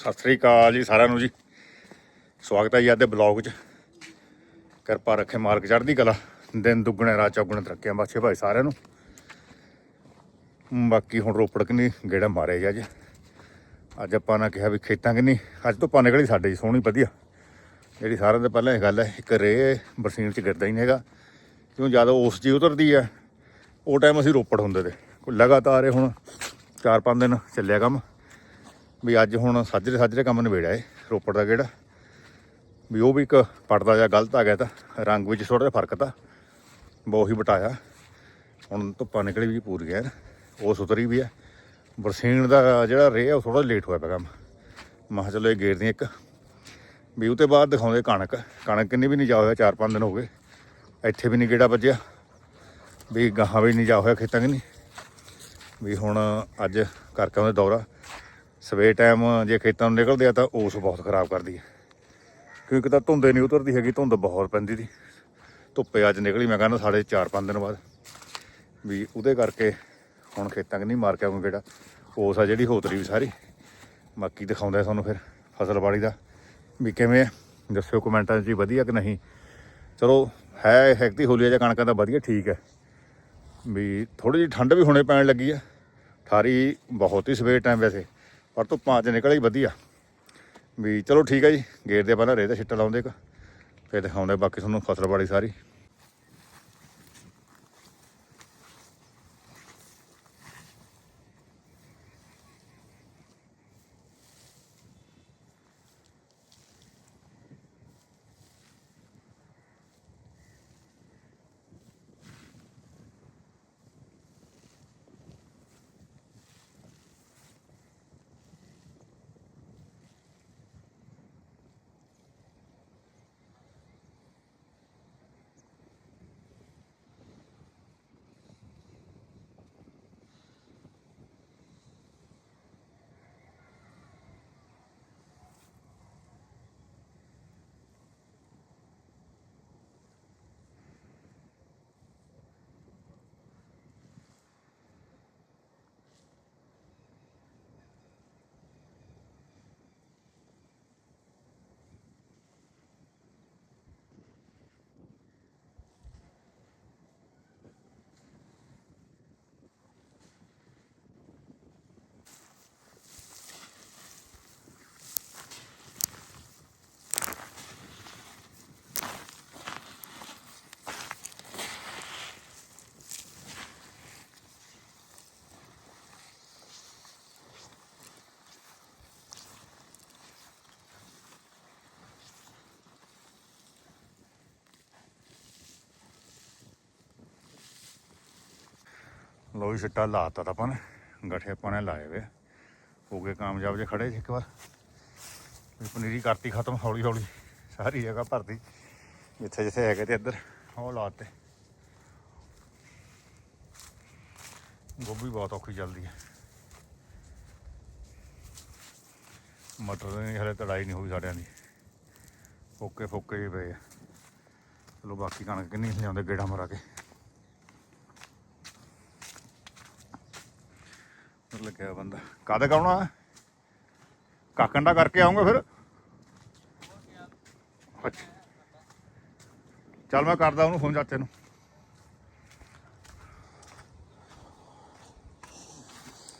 ਸਤਿ ਸ੍ਰੀ ਅਕਾਲ ਜੀ ਸਾਰਿਆਂ ਨੂੰ ਜੀ। ਸਵਾਗਤ ਹੈ ਜੀ ਅੱਜ ਦੇ ਬਲੌਗ 'ਚ। ਕਿਰਪਾ ਰੱਖੇ ਮਾਲਕ ਚੜ੍ਹਦੀ ਕਲਾ। ਦਿਨ ਦੁੱਗਣੇ, ਰਾਤ ਚੌਗਣੇ ਤਰੱਕੀਆਂ ਬਾਛੇ ਭਾਈ ਸਾਰਿਆਂ ਨੂੰ। ਬਾਕੀ ਹੁਣ ਰੋਪੜ ਕਿੰਨੀ ਗੇੜਾ ਮਾਰਿਆ ਜੀ ਅੱਜ। ਅੱਜ ਆਪਾਂ ਨੇ ਕਿਹਾ ਵੀ ਖੇਤਾਂ ਕਿੰਨੀ, ਅੱਜ ਤੋਂ ਪਾ ਨਿਕਲੀ ਸਾਡੇ ਜੀ, ਸੋਹਣੀ ਵਧੀਆ। ਜਿਹੜੀ ਸਾਰਿਆਂ ਤੋਂ ਪਹਿਲਾਂ ਇਹ ਗੱਲ ਹੈ, ਇੱਕ ਰੇ ਬਰਸੀਨ 'ਚ ਗਿਰਦਾ ਹੀ ਨਹੀਂ ਹੈਗਾ। ਕਿਉਂ ਜਦੋਂ ਉਸ ਜੀ ਉਤਰਦੀ ਹੈ। ਉਹ ਟਾਈਮ ਅਸੀਂ ਰੋਪੜ ਹੁੰਦੇ ਤੇ। ਲਗਾਤਾਰ ਇਹ ਹੁਣ 4-5 ਦਿਨ ਚੱਲਿਆ ਕੰਮ। ਵੀ ਅੱਜ ਹੁਣ ਸਾਜਰੇ ਸਾਜਰੇ ਕੰਮ ਨਿਬੇੜਿਆ ਏ ਰੋਪੜ ਦਾ ਕਿਹੜਾ। ਵੀ ਉਹ ਵੀ ਇੱਕ ਪੜਦਾ ਜਾਂ ਗਲਤ ਆ ਗਿਆ ਤਾਂ, ਰੰਗ ਵਿੱਚ ਥੋੜਾ ਜਿਹਾ ਫ਼ਰਕ ਤਾਂ ਬਹੁਤ ਹੀ ਬਟਾਇਆ ਹੁਣ ਧੁੱਪਾਂ ਨਿਕਲੀ ਵੀ ਪੂਰ ਗਿਆ ਉਹ ਸੁਤਰੀ ਵੀ ਆ ਬਰਸੀਨ ਦਾ ਜਿਹੜਾ ਰੇ ਆ, ਉਹ ਥੋੜਾ ਲੇਟ ਹੋਇਆ ਪਿਆ ਕੰਮ। ਮੈਂ ਚਲੋ ਇਹ ਗੇਰਦੀ ਇੱਕ। ਵੀ ਉਹ ਤੋਂ ਬਾਅਦ ਦਿਖਾਉਂਦੇ ਕਣਕ। ਕਣਕ ਕਿੰਨੀ ਵੀ ਨਹੀਂ ਜਾ ਹੋਇਆ 4-5 ਦਿਨ ਹੋ ਗਏ। ਇੱਥੇ ਵੀ ਨਹੀਂ ਗੇੜਾ ਵੱਜਿਆ। ਵੀ ਗਾਹਾਂ ਵੀ ਨਹੀਂ ਜਾ ਹੋਇਆ, ਖੇਤਾਂ ਕਿ ਨਹੀਂ। ਵੀ ਹੁਣ ਅੱਜ ਕਰਕੇ ਉਹਦੇ ਦੌਰਾ। ਸਵੇਰ ਟਾਈਮ ਜੇ ਖੇਤਾਂ ਨੂੰ ਨਿਕਲਦੇ ਆ ਤਾਂ ਉਸ ਬਹੁਤ ਖਰਾਬ ਕਰਦੀ ਹੈ ਕਿਉਂਕਿ ਤਾਂ ਧੁੰਦੇ ਨਹੀਂ ਉਤਰਦੀ ਹੈਗੀ, ਧੁੰਦ ਬਹੁਤ ਪੈਂਦੀ ਦੀ। ਧੁੱਪੇ ਅੱਜ ਨਿਕਲੀ, ਮੈਂ ਕਹਿੰਦਾ ਸਾਡੇ 4-5 ਦਿਨ ਬਾਅਦ। ਵੀ ਉਹਦੇ ਕਰਕੇ ਹੁਣ ਖੇਤਾਂ ਕਿ ਨਹੀਂ ਮਾਰ ਕੇ ਆਉਂਗਾ ਜਿਹੜਾ। ਉਸ ਆ ਜਿਹੜੀ ਹੋਤਰੀ ਵੀ ਸਾਰੀ। ਬਾਕੀ ਦਿਖਾਉਂਦਾ ਤੁਹਾਨੂੰ ਫਿਰ ਫਸਲਬਾੜੀ ਦਾ। ਵੀ ਕਿਵੇਂ ਹੈ ਦੱਸਿਓ ਕਮੈਂਟਾਂ 'ਚ ਜੀ ਵਧੀਆ ਕਿ ਨਹੀਂ। ਚਲੋ, ਹੈ ਹੈਕਤੀ ਹੋਲੀਆ ਜਾਂ ਕਣਕਾਂ ਦਾ ਵਧੀਆ ਠੀਕ ਹੈ ਵੀ ਥੋੜੀ ਜਿਹੀ ਠੰਡ ਵੀ ਹੁਣੇ ਪੈਣ ਲੱਗੀ ਆ। ਠਾਰੀ ਬਹੁਤ ਹੀ ਸਵੇਰ ਟਾਈਮ ਵੈਸੇ। ਪਰ ਧੁੱਪਾਂ 'ਚ ਨਿਕਲ ਹੀ ਵਧੀਆ। ਵੀ ਚਲੋ ਠੀਕ ਹੈ ਜੀ, ਗੇਟ ਦੇ ਪਹਿਲਾਂ ਰੇਹ ਦਾ ਛਿੱਟਾ ਲਾਉਂਦੇ ਇੱਕ, ਫਿਰ ਦਿਖਾਉਂਦੇ ਬਾਕੀ ਤੁਹਾਨੂੰ ਫਸਲ ਫਸਲਬਾੜੀ ਸਾਰੀ। ਲੋ ਜੀ ਛਿੱਟਾ ਲਾਤਾ ਤਾਂ ਆਪਾਂ ਨੇ, ਗਠੇ ਆਪਾਂ ਨੇ ਲਾਏ ਵੇ। ਹੋ ਗਏ ਕਾਮਯਾਬ ਜੇ ਖੜੇ ਸੀ ਇੱਕ ਵਾਰ। ਪਨੀਰੀ ਕਰਤੀ ਖਤਮ, ਹੌਲੀ ਹੌਲੀ, ਸਾਰੀ ਜਗ੍ਹਾ ਭਰਤੀ। ਜਿੱਥੇ ਜਿੱਥੇ ਹੈਗੇ ਤੇ ਇੱਧਰ, ਉਹ ਲਾਤੇ। ਗੋਭੀ ਬਹੁਤ ਔਖੀ ਚੱਲਦੀ ਹੈ। ਮਟਰ ਦੀ ਹਲੇ ਤੜਾਈ ਨਹੀਂ ਹੋਈ ਸਾਡਿਆਂ ਦੀ। ਫੋਕੇ ਫੋਕੇ ਹੀ ਪਏ ਆ। ਚਲੋ ਬਾਕੀ ਕਣਕ ਕਿੰਨੀ ਲਿਆਉਂਦੇ ਗੇੜਾ ਮਰਾ ਕੇ। ਫਿਰ ਲੱਗਿਆ ਬੰਦਾ। ਕਾਹਦੇ ਕਾਉਣਾ ਕਾਕੰਡਾ ਕਰਕੇ ਆਉਂਗਾ ਫਿਰ? ਅੱਛਾ। ਚੱਲ ਮੈਂ ਕਰਦਾ ਉਹਨੂੰ ਫੋਨ ਚਾਚੇ ਨੂੰ।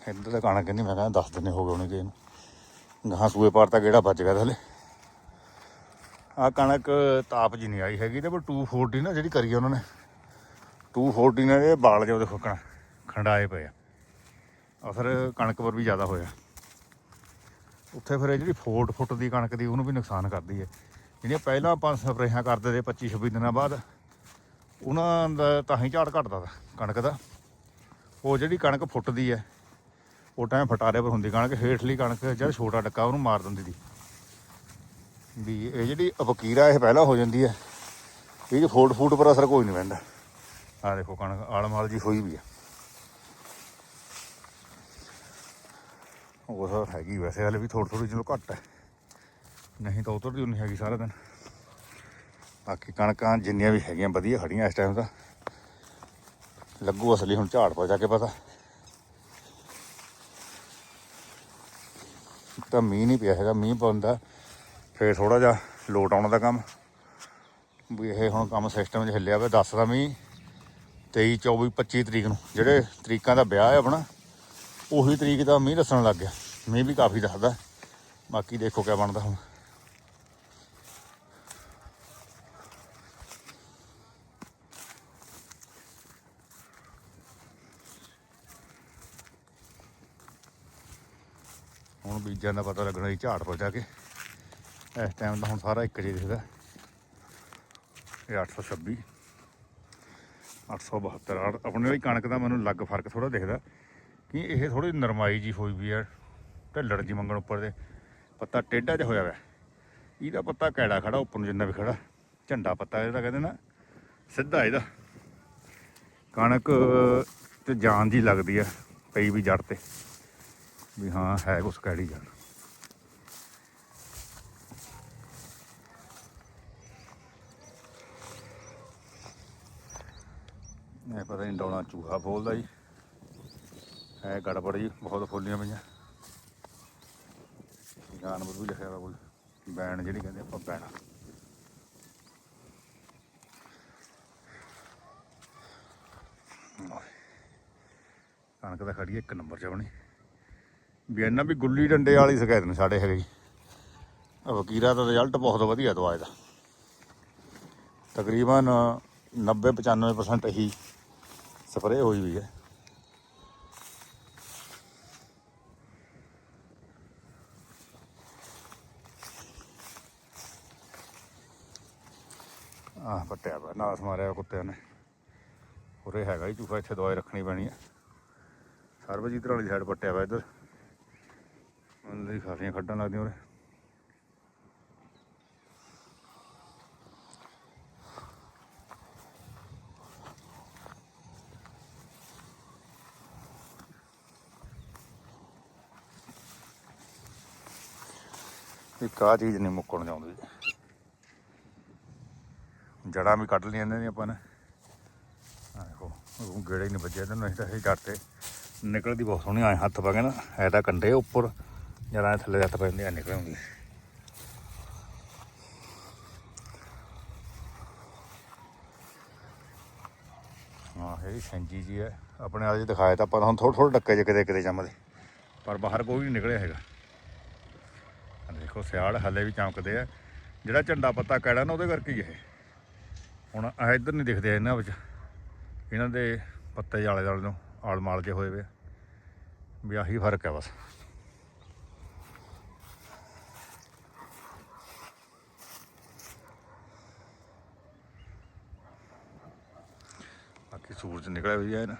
ਇੱਧਰ ਦਾ ਕਣਕ ਕਹਿੰਦੀ ਮੈਂ ਕਹਿੰਦਾ 10 ਦਿਨ ਹੋ ਗਏ ਉਹਨੇ ਗਏ ਨੂੰ ਗਾਂ ਸੂਏ ਪਾਰ ਤਾਂ ਕਿਹੜਾ ਬਚ ਗਿਆ ਥਲੇ। ਆ ਕਣਕ ਤਾਪ ਜੀ ਨਹੀਂ ਆਈ ਹੈਗੀ ਤੇ ਪਰ 240 ਨਾ ਜਿਹੜੀ ਕਰੀ ਉਹਨਾਂ ਨੇ। 240 ਨੇ ਇਹ ਬਾਲ ਜੇ ਦੇਖੋ ਫੁੱਕਣਾ ਖੰਡਾਏ ਪਏ ਆ। ਅਸਰ ਕਣਕ ਪਰ ਵੀ ਜ਼ਿਆਦਾ ਹੋਇਆ। ਉੱਥੇ ਫਿਰ ਇਹ ਜਿਹੜੀ ਫੋਟ ਫੁੱਟ ਦੀ ਕਣਕ ਦੀ ਉਹਨੂੰ ਵੀ ਨੁਕਸਾਨ ਕਰਦੀ ਹੈ। ਜਿਹੜੀਆਂ ਪਹਿਲਾਂ ਆਪਾਂ ਸਪਰੇਹਾਂ ਕਰਦੇ ਤੇ 25 26 ਦਿਨਾਂ ਬਾਅਦ, ਉਹਨਾਂ ਦਾ ਤਾਂ ਹੀ ਝਾੜ ਘਟਦਾ ਤਾ ਕਣਕ ਦਾ। ਉਹ ਜਿਹੜੀ ਕਣਕ ਫੁੱਟਦੀ ਹੈ, ਉਹ ਟਾਈਮ ਫਟਾਰੇ ਪਰ ਹੁੰਦੀ ਕਣਕ ਹੇਠਲੀ ਕਣਕ ਜਿਹੜਾ ਛੋਟਾ ਡੱਕਾ ਉਹਨੂੰ ਮਾਰ ਦਿੰਦੀ ਦੀ ਵੀ ਇਹ ਜਿਹੜੀ ਅਪਕੀਰਾ ਇਹ ਪਹਿਲਾਂ ਹੋ ਜਾਂਦੀ ਹੈ, ਇਹ ਫੋਟ ਫੂਟ ਪਰ ਅਸਰ ਕੋਈ ਨਹੀਂ ਪੈਂਦਾ। ਆ ਦੇਖੋ ਕਣਕ ਆਲਮਾਲ ਜੀ ਹੋਈ ਵੀ ਹੈ ਉਹ ਤਾਂ ਹੈਗੀ ਵੈਸੇ, ਹਲੇ ਵੀ ਥੋੜੀ ਥੋੜੀ ਚਲੋ ਘੱਟ ਹੈ। ਨਹੀਂ ਤਾਂ ਉਤਰਦੀ ਨਹੀਂ ਹੈਗੀ ਸਾਰਾ ਦਿਨ। ਬਾਕੀ ਕਣਕਾਂ ਜਿੰਨੀਆਂ ਵੀ ਹੈਗੀਆਂ ਵਧੀਆ ਖੜੀਆਂ ਇਸ ਟਾਈਮ ਤਾਂ। ਲੱਗੂ ਅਸਲੀ ਹੁਣ ਝਾੜ ਪਾ, ਜਾ ਕੇ ਪਤਾ। ਤਾਂ ਮੀਂਹ ਨਹੀਂ ਪਿਆ ਹੈਗਾ, ਮੀਂਹ ਪੈਂਦਾ ਫੇਰ ਥੋੜਾ ਜਿਹਾ ਲੋਟ ਆਉਣ ਦਾ ਕੰਮ। ਵੀ ਇਹ ਹੁਣ ਕੰਮ ਸਿਸਟਮ 'ਚ ਹਿੱਲਿਆ ਵੇ ਦੱਸਦਾ ਮੀਂਹ। 23 24 25 ਤਰੀਕ ਨੂੰ। ਜਿਹੜੇ ਤਰੀਕਾਂ ਦਾ ਵਿਆਹ ਹੈ ਆਪਣਾ, ਉਹੀ ਤਰੀਕ ਦਾ ਮੀਂਹ ਦੱਸਣ ਲੱਗ ਗਿਆ। ਮੀਂਹ ਵੀ ਕਾਫੀ ਦੱਸਦਾ। ਬਾਕੀ ਦੇਖੋ ਕਿਆ ਬਣਦਾ ਹੁਣ। ਹੁਣ ਬੀਜਾਂ ਦਾ ਪਤਾ ਲੱਗਣਾ ਜੀ ਝਾੜ ਪਰ ਜਾ ਕੇ। ਇਸ ਟਾਈਮ ਦਾ ਹੁਣ ਸਾਰਾ ਇੱਕ ਜਿਹੀ ਦਿਖਦਾ। ਇਹ 826 872 ਆਹ ਆਪਣੇ ਵਾਲੀ ਕਣਕ ਦਾ ਮੈਨੂੰ ਲੱਗ ਫ਼ਰਕ ਥੋੜਾ ਦਿਖਦਾ। ਕਿ ਇਹ ਥੋੜੀ ਨਰਮਾਈ ਜੀ ਹੋਈ ਵੀ ਹੈ ਢੱਲੜ ਜੀ ਮੰਗਣ ਉੱਪਰ ਦੇ। ਪੱਤਾ ਟੇਢਾ ਜਿਹਾ ਹੋਇਆ ਵਾ। ਇਹਦਾ ਪੱਤਾ ਕੈੜਾ ਖੜਾ, ਉੱਪਰ ਨੂੰ ਜਿੰਨਾ ਵੀ ਖੜਾ। ਝੰਡਾ ਪੱਤਾ ਇਹਦਾ ਕਹਿੰਦੇ ਨਾ, ਸਿੱਧਾ ਇਹਦਾ। ਕਣਕ ਤੇ ਜਾਨ ਜੀ ਲੱਗਦੀ ਆ, ਪਈ ਵੀ ਜੜ ਤੇ। ਵੀ ਹਾਂ, ਹੈ ਕੁਛ ਕੈੜੀ ਜੜ ਇਹ ਪਤਾ ਨਹੀਂ ਡੌਣਾ ਚੂਹਾ ਬੋਲਦਾ ਜੀ। ਹੈ ਗੜਬੜ ਜੀ, ਬਹੁਤ ਫੋਲੀਆਂ ਪਈਆਂ। ਜਾਨਵਰ ਵੀ ਲਿਖਿਆ ਵਾ ਕੋਈ ਬੈਣ ਜਿਹੜੀ ਕਹਿੰਦੇ ਆਪਾਂ ਬੈਣਾ ਕਣਕ ਤਾਂ ਖੜੀ ਹੈ ਇੱਕ ਨੰਬਰ 'ਚ ਆਪਣੀ ਵੀ ਇਹਨਾਂ ਵੀ ਗੁੱਲੀ ਡੰਡੇ ਵਾਲੀ ਸ਼ਿਕਾਇਤ ਨੇ ਸਾਡੇ ਹੈਗੇ। ਜੀ ਆਹ ਵਕੀਰਾ ਦਾ ਰਿਜ਼ਲਟ ਬਹੁਤ ਵਧੀਆ ਦਵਾਈ ਦਾ ਤਕਰੀਬਨ 90 95% ਹੀ ਸਪਰੇਅ ਹੋਈ ਹੋਈ ਹੈ। ਆਹ ਪੱਟਿਆ ਵਾ, ਨਾਸ ਮਾਰਿਆ ਕੁੱਤਿਆਂ ਨੇ। ਉਰੇ ਹੈਗਾ ਹੀ ਚੂਹਾ, ਇੱਥੇ ਦਵਾਈ ਰੱਖਣੀ ਪੈਣੀ ਹੈ ਸਰਬਜੀਤ ਵਾਲੀ ਸਾਈਡ ਪੱਟਿਆ ਵਾ ਇੱਧਰ। ਉਹਨਾਂ ਦੀ ਖਾਸੀਆਂ ਖੱਡਾਂ ਲੱਗਦੀਆਂ ਉਰੇ। ਇੱਕ ਆਹ ਚੀਜ਼ ਨਹੀਂ ਮੁੱਕਣ ਚਾਹੁੰਦੀ ਜੜਾਂ ਵੀ ਕੱਢ ਲਈਆਂ ਇਹਨਾਂ ਦੀਆਂ ਆਪਾਂ ਨੇ। ਦੇਖੋ, ਉਹ ਗੇੜੇ ਨਹੀਂ ਵੱਜਿਆ ਇਹਨੂੰ ਅਸੀਂ ਤਾਂ ਇਹ ਜੜ ਤੇ ਨਿਕਲਦੀ ਬਹੁਤ ਸੋਹਣੀ ਆਏ ਹੱਥ ਪਾ ਕੇ ਨਾ, ਐ ਤਾਂ ਕੰਡੇ ਉੱਪਰ ਜੜਾਂ ਥੱਲੇ ਹੱਥ ਪੈਂਦੇ ਆ ਨਿਕਲ ਆਉਂਦੀ। ਹਾਂ ਇਹ ਸੈਂਜੀ ਜੀ ਹੈ। ਆਪਣੇ ਆਲੇ ਦਿਖਾਇਆ ਤਾਂ ਆਪਾਂ ਹੁਣ ਥੋੜ੍ਹੇ ਥੋੜ੍ਹੇ ਡੱਕੇ ਜਿਹੇ ਕਿਤੇ ਕਿਤੇ ਜੰਮਦੇ। ਪਰ ਬਾਹਰ ਕੋਈ ਨਹੀਂ ਨਿਕਲਿਆ ਹੈਗਾ। ਦੇਖੋ ਸਿਆੜ ਹੱਲੇ ਵੀ ਚਮਕਦੇ ਆ। ਜਿਹੜਾ ਝੰਡਾ ਪੱਤਾ ਕੈੜਾ ਨਾ, ਉਹਦੇ ਕਰਕੇ ਹੀ ਇਹ। ਹੁਣ ਆ ਇੱਧਰ ਨਹੀਂ ਦਿਖਦੇ ਇਹਨਾਂ ਵਿੱਚ। ਇਹਨਾਂ ਦੇ ਪੱਤੇ ਆਲੇ ਦੁਆਲੇ ਨੂੰ ਆਲ ਮਾਲ ਕੇ ਹੋਏ ਵੇ ਵੀ ਆਹੀ ਫ਼ਰਕ ਹੈ ਬਸ। ਬਾਕੀ ਸੂਰਜ ਨਿਕਲਿਆ ਵੀ ਹੈ ਨਾ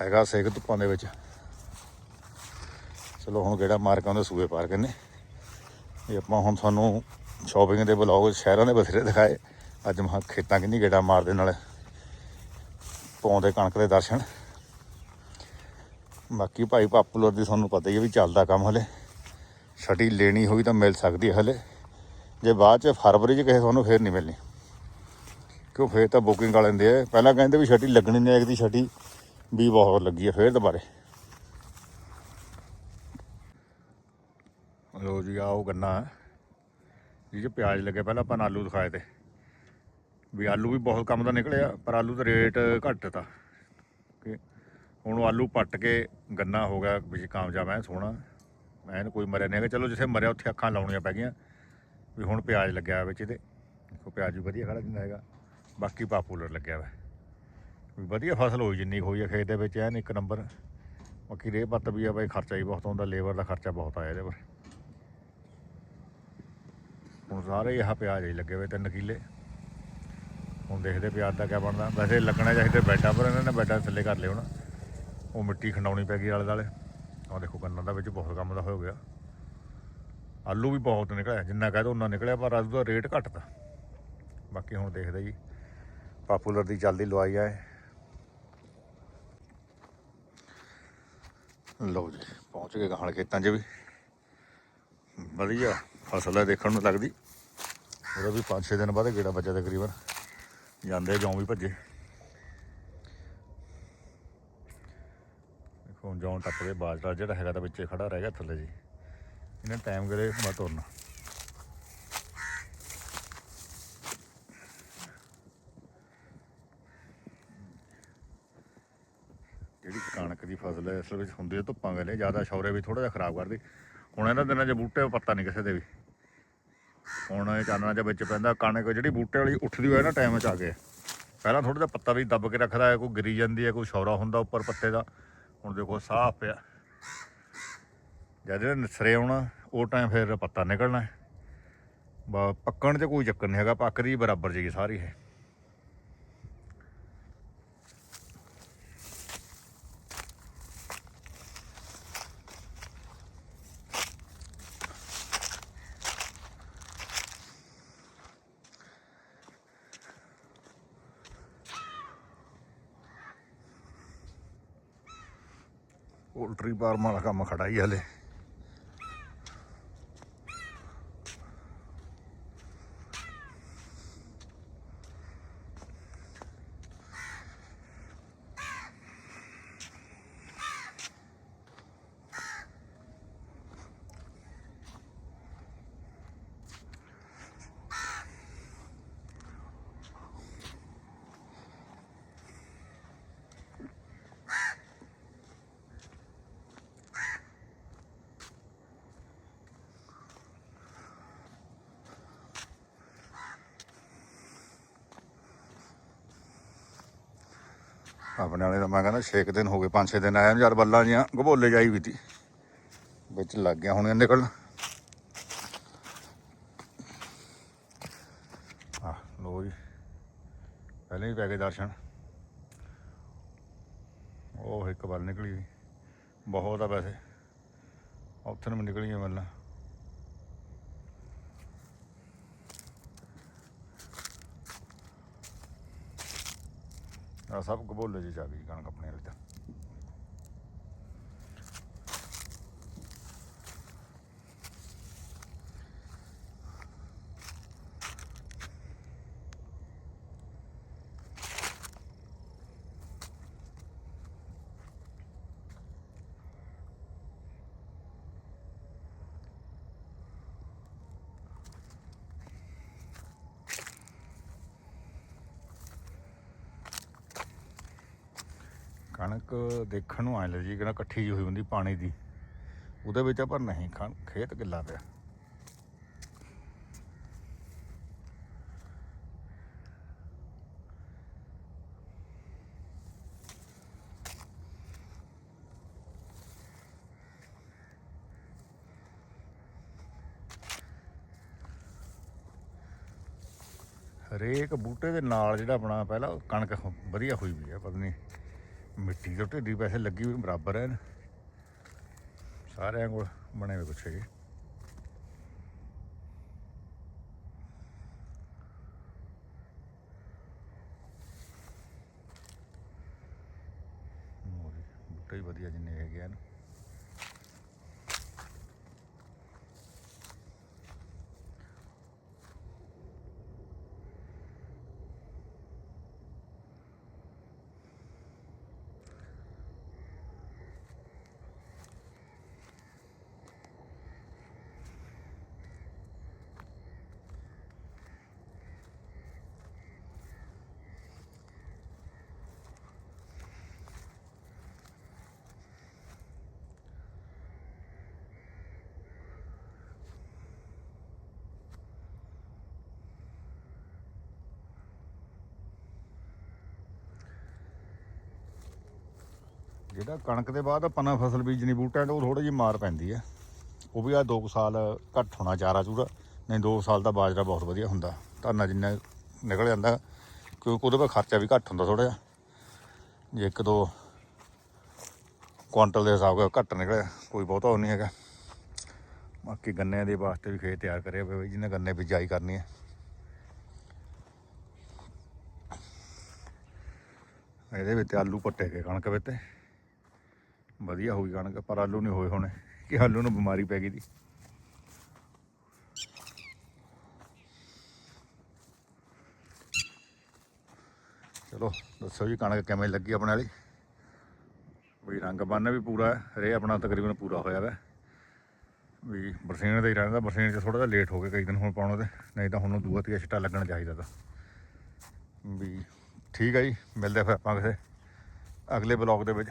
ਹੈਗਾ ਸੇਕ ਧੁੱਪਾਂ ਦੇ ਵਿੱਚ। ਚਲੋ ਹੁਣ ਕਿਹੜਾ ਮਾਰ ਕੇ ਆਉਂਦੇ ਸੂਏ ਪਾਰ ਕਰਨੇ। ਇਹ ਆਪਾਂ ਹੁਣ ਤੁਹਾਨੂੰ ਸ਼ਾਪਿੰਗ ਦੇ ਬਲੌਗ ਸ਼ਹਿਰਾਂ ਦੇ ਬਥੇਰੇ ਦਿਖਾਏ। ਅੱਜ ਮਹਾ ਖੇਤਾਂ ਕਿੰਨੀ ਗੇੜਾ ਮਾਰਦੇ ਨਾਲ। ਪਾਉਂਦੇ ਕਣਕ ਦੇ ਦਰਸ਼ਨ। ਬਾਕੀ ਭਾਈ ਪਾਪੂਲਰ ਦੀ ਤੁਹਾਨੂੰ ਪਤਾ ਹੀ ਹੈ ਵੀ ਚੱਲਦਾ ਕੰਮ ਹਲੇ। ਛਟੀ ਲੈਣੀ ਹੋਈ ਤਾਂ ਮਿਲ ਸਕਦੀ ਹੈ ਹਲੇ। ਜੇ ਬਾਅਦ ਚ ਫਰਵਰੀ ਚ ਕਿਸੇ ਤੁਹਾਨੂੰ ਫੇਰ ਨਹੀਂ ਮਿਲਣੀ। ਕਿਉਂ ਫੇਰ ਤਾਂ ਬੁਕਿੰਗ ਵਾਲੇ ਦਿੰਦੇ ਆ। ਪਹਿਲਾਂ ਕਹਿੰਦੇ ਵੀ ਛਟੀ ਲੱਗਣੀ ਨਹੀਂ, ਇੱਕ ਦੀ ਛਟੀ ਵੀ ਬਹੁਤ ਲੱਗੀ ਹੈ ਫੇਰ ਦੁਬਾਰੇ। ਲੋ ਜੀ ਆਓ ਗੰਨਾ। ਜੀ ਜੇ ਪਿਆਜ਼ ਲੱਗੇ, ਪਹਿਲਾਂ ਆਪਾਂ ਨੇ ਆਲੂ ਦਿਖਾਏ ਤੇ। ਵੀ ਆਲੂ ਵੀ ਬਹੁਤ ਕੰਮ ਦਾ ਨਿਕਲਿਆ, ਪਰ ਆਲੂ ਦਾ ਰੇਟ ਘੱਟ ਤਾ। ਹੁਣ ਉਹ ਆਲੂ ਪੱਟ ਕੇ ਗੰਨਾ ਹੋ ਗਿਆ, ਵੀ ਕਾਮਯਾਬ ਐ ਸੋਹਣਾ। ਐਨ ਕੋਈ ਮਰਿਆ ਨਹੀਂ ਹੈਗਾ। ਚਲੋ ਜਿੱਥੇ ਮਰਿਆ ਉੱਥੇ ਅੱਖਾਂ ਲਾਉਣੀਆਂ ਪੈ ਗਈਆਂ। ਵੀ ਹੁਣ ਪਿਆਜ਼ ਲੱਗਿਆ ਵਿੱਚ ਇਹਦੇ। ਦੇਖੋ ਪਿਆਜ਼ ਵੀ ਵਧੀਆ ਖੜਾ ਦਿੰਦਾ ਹੈਗਾ। ਬਾਕੀ ਪਾਪੂਲਰ ਲੱਗਿਆ ਵਾ। ਵੀ ਵਧੀਆ ਫਸਲ ਹੋਈ ਜਿੰਨੀ ਕੁ ਹੋਈ ਹੈ ਖੇਤ ਦੇ ਵਿੱਚ ਐਨ ਇੱਕ ਨੰਬਰ। ਬਾਕੀ ਰੇਹ ਪੱਤ ਵੀ ਆ ਬਈ ਖਰਚਾ ਹੀ ਬਹੁਤ ਆਉਂਦਾ, ਲੇਬਰ ਦਾ ਖਰਚਾ ਬਹੁਤ ਆਇਆ ਇਹਦੇ ਪਰ ਹੁਣ ਸਾਰੇ ਆਹ ਪਿਆਜ਼ ਹੀ ਲੱਗੇ ਹੋਏ ਤਿੰਨ ਕਿੱਲੇ। ਹੁਣ ਦੇਖਦੇ ਪਿਆਜ਼ ਦਾ ਕਿਆ ਬਣਦਾ। ਵੈਸੇ ਲੱਗਣਾ ਚਾਹੀਦਾ ਬੈਡਾਂ ਪਰ ਇਹਨਾਂ ਨੇ ਬੈਡਾਂ ਥੱਲੇ ਕਰ ਲਿਆ ਹੁਣ। ਉਹ ਮਿੱਟੀ ਖੰਡਾਉਣੀ ਪੈ ਗਈ ਆਲੇ ਦੁਆਲੇ। ਆਹ ਦੇਖੋ ਗੰਨਾ ਦਾ ਵਿੱਚ ਬਹੁਤ ਕੰਮ ਦਾ ਹੋ ਗਿਆ। ਆਲੂ ਵੀ ਬਹੁਤ ਨਿਕਲਿਆ, ਜਿੰਨਾ ਕਹਿ ਦੋ ਉਹਨਾਂ ਨਿਕਲਿਆ, ਪਰ ਆਲੂ ਦਾ ਰੇਟ ਘੱਟ ਤਾ। ਬਾਕੀ ਹੁਣ ਦੇਖਦੇ ਜੀ। ਪਾਪੂਲਰ ਦੀ ਚੱਲਦੀ ਲਵਾਈ ਆਏ ਲਓ ਜੀ, ਪਹੁੰਚ ਗਏ ਗਾਹਲ ਖੇਤਾਂ 'ਚ ਵੀ। ਵਧੀਆ, ਫਸਲ ਹੈ ਦੇਖਣ ਨੂੰ ਲੱਗਦੀ। ਉਹਦਾ ਵੀ 5-6 ਦਿਨ ਬਾਅਦ ਗੇੜਾ ਬਚਿਆ ਤਕਰੀਬਨ। ਜਾਂਦੇ ਜੌਂ ਵੀ ਭੱਜੇ। ਦੇਖੋ, ਹੁਣ ਜੌਂ ਟੱਪ ਕੇ ਬਾਜਰਾ ਜਿਹੜਾ ਹੈਗਾ ਤਾਂ ਵਿੱਚੇ ਖੜਾ ਰਹਿ ਗਿਆ ਥੱਲੇ ਜੀ। ਇਹਨੇ ਟਾਈਮ ਕਰੇ ਬਾ ਤੁਰਨਾ। ਜਿਹੜੀ ਕਣਕ ਦੀ ਫਸਲ ਹੈ ਅਸਲ ਵਿੱਚ ਹੁੰਦੀ ਹੈ ਧੁੱਪਾਂ ਵੇਲੇ ਜ਼ਿਆਦਾ ਸ਼ੌਰੇ ਵੀ ਥੋੜਾ ਜਿਹਾ ਖਰਾਬ ਕਰਦੀ। ਹੁਣ ਇਹਨਾਂ ਦਿਨਾਂ 'ਚ ਬੂਟੇ ਪੱਤਾ ਨਹੀਂ ਕਿਸੇ ਦੇ ਵੀ। ਹੁਣ ਇਹ ਚਾਨਣਾ ਜਿਹਾ ਵਿੱਚ ਪੈਂਦਾ, ਕਣਕ ਜਿਹੜੀ ਬੂਟੇ ਵਾਲੀ ਉੱਠਦੀ ਹੋਏ ਨਾ ਟਾਈਮ 'ਚ ਆ ਕੇ। ਪਹਿਲਾਂ ਥੋੜਾ ਜਿਹਾ ਪੱਤਾ ਵੀ ਦੱਬ ਕੇ ਰੱਖਦਾ ਹੈ, ਕੋਈ ਗਿਰੀ ਜਾਂਦੀ ਹੈ, ਕੋਈ ਸ਼ੌਰਾ ਹੁੰਦਾ ਉੱਪਰ ਪੱਤੇ ਦਾ। ਹੁਣ ਦੇਖੋ ਸਾਫ਼ ਪਿਆ। ਜਦ ਇਹਨੇ ਨਿਸਰੇ ਆਉਣਾ, ਉਹ ਟਾਈਮ ਫਿਰ ਪੱਤਾ ਨਿਕਲਣਾ ਹੈ। ਬਾ, ਪੱਕਣ 'ਚ ਕੋਈ ਚੱਕਰ ਨਹੀਂ ਹੈਗਾ, ਪੱਕ ਪੱਕਦੀ ਬਰਾਬਰ ਜੀ ਸਾਰੀ ਹੈ ਪੋਲਟਰੀ ਫਾਰਮ ਵਾਲਾ ਕੰਮ ਖੜਾ ਹੀ ਹਲੇ। ਆਪਣੇ ਵਾਲੇ ਤਾਂ ਮੈਂ ਕਹਿੰਦਾ 6 ਦਿਨ ਹੋ ਗਏ 5-6 ਦਿਨ ਆਇਆ ਯਾਰ ਬੱਲਾਂ ਜੀਆਂ ਗਭੋਲੇ ਜਾਈ ਵੀ ਤੀ। ਵਿੱਚ ਲੱਗ ਗਿਆ ਹੁਣ ਨਿਕਲਣ ਆ ਲੋ ਜੀ। ਪਹਿਲੇ ਹੀ ਪੈ ਗਏ ਦਰਸ਼ਨ। ਉਹ ਇੱਕ ਵੱਲ ਨਿਕਲੀ ਬਹੁਤ ਆ ਵੈਸੇ। ਉੱਥੇ ਨੂੰ ਵੀ ਨਿਕਲੀਆਂ ਮੱਲਾਂ ਸਭ ਗਭੋਲੇ ਜੀ ਜਾ ਗਈ ਕਣਕ ਆਪਣੇ ਵਾਲੀ ਤਾਂ। ਕਣਕ ਦੇਖਣ ਨੂੰ ਆਏ ਲੱਗ ਜੀ ਕਿਹੜਾ ਇਕੱਠੀ ਜਿਹੀ ਹੋਈ ਹੁੰਦੀ ਪਾਣੀ ਦੀ। ਉਹਦੇ ਵਿੱਚ ਪਰ ਨਹੀਂ ਕਣ- ਖੇਤ ਗਿੱਲਾ ਪਿਆ। ਹਰੇਕ ਬੂਟੇ ਦੇ ਨਾਲ ਜਿਹੜਾ ਆਪਣਾ ਪਹਿਲਾਂ ਕਣਕ ਵਧੀਆ ਹੋਈ ਵੀ ਹੈ ਪਤਾ ਨਹੀਂ ਮਿੱਟੀ ਤੋਂ ਢੇਡੀ ਪੈਸੇ ਲੱਗੀ ਵੀ ਬਰਾਬਰ ਹੈ ਸਾਰਿਆਂ ਕੋਲ ਬਣੇ ਹੋਏ ਕੁਛ ਹੈਗੇ ਜੀ, ਬੂਟੇ ਹੀ ਵਧੀਆ ਜਿੰਨੇ ਹੈਗੇ ਹਨ ਜਿਹੜਾ ਕਣਕ ਦੇ ਬਾਅਦ ਆਪਾਂ ਨੇ ਫਸਲ ਬੀਜਣੀ, ਬੂਟਿਆਂ ਤੋਂ ਥੋੜੀ ਜਿਹੀ ਮਾਰ ਪੈਂਦੀ ਹੈ। ਉਹ ਵੀ ਆ 2 ਸਾਲ ਘੱਟ ਹੋਣਾ, ਚਾਰਾ ਚੂਰਾ। ਨਹੀਂ 2 ਸਾਲ ਦਾ ਬਾਜਰਾ ਬਹੁਤ ਵਧੀਆ ਹੁੰਦਾ। ਧਾਨਾ ਜਿੰਨਾ ਨਿਕਲ ਜਾਂਦਾ, ਕਿਉਂਕਿ ਉਹਦੇ 'ਤੇ ਖਰਚਾ ਵੀ ਘੱਟ ਹੁੰਦਾ ਥੋੜਾ ਜਿਹਾ। ਜੇ ਇੱਕ ਦੋ ਕੁਆਂਟਲ ਦੇ ਹਿਸਾਬ ਨਾਲ ਘੱਟ ਨਿਕਲਿਆ, ਕੋਈ ਬਹੁਤਾ ਉਹ ਨਹੀਂ ਹੈਗਾ। ਬਾਕੀ ਗੰਨੇ ਦੇ ਵਾਸਤੇ ਵੀ ਖੇਤ ਤਿਆਰ ਕਰਿਆ ਹੋਇਆ ਜਿਹਨੇ ਗੰਨੇ ਬਿਜਾਈ ਕਰਨੀ ਹੈ। ਇਹਦੇ ਵਿੱਚ ਆਲੂ ਪੱਟੇ ਗਏ ਕਣਕ ਵਿੱਚ। ਵਧੀਆ ਹੋ ਗਈ ਕਣਕ, ਪਰ ਆਲੂ ਨਹੀਂ ਹੋਏ ਹੋਣੇ, ਕਿ ਆਲੂ ਨੂੰ ਬਿਮਾਰੀ ਪੈ ਗਈ ਦੀ। ਚਲੋ, ਦੱਸੋ ਜੀ ਕਣਕ ਕਿਵੇਂ ਲੱਗੀ ਆਪਣੇ ਵਾਲੀ? ਵੀ ਰੰਗ ਬੰਨ ਵੀ ਪੂਰਾ ਰੇ ਆਪਣਾ ਤਕਰੀਬਨ ਪੂਰਾ ਹੋਇਆ ਵੈ। ਵੀ ਬਰਸੀਨ ਦਾ ਹੀ ਰਹਿੰਦਾ, ਬਰਸੀਨ 'ਚ ਥੋੜਾ ਜਿਹਾ ਲੇਟ ਹੋ ਗਿਆ ਕਈ ਦਿਨ ਹੁਣ ਪਾਉਣਾ ਤੇ, ਨਹੀਂ ਤਾਂ ਹੁਣ ਦੂਆ ਤੀਆ ਛਿੱਟਾ ਲੱਗਣਾ ਚਾਹੀਦਾ ਤਾਂ। ਵੀ ਠੀਕ ਹੈ ਜੀ, ਮਿਲਦੇ ਫਿਰ ਆਪਾਂ ਕਿਸੇ ਅਗਲੇ ਬਲੌਗ ਦੇ ਵਿੱਚ।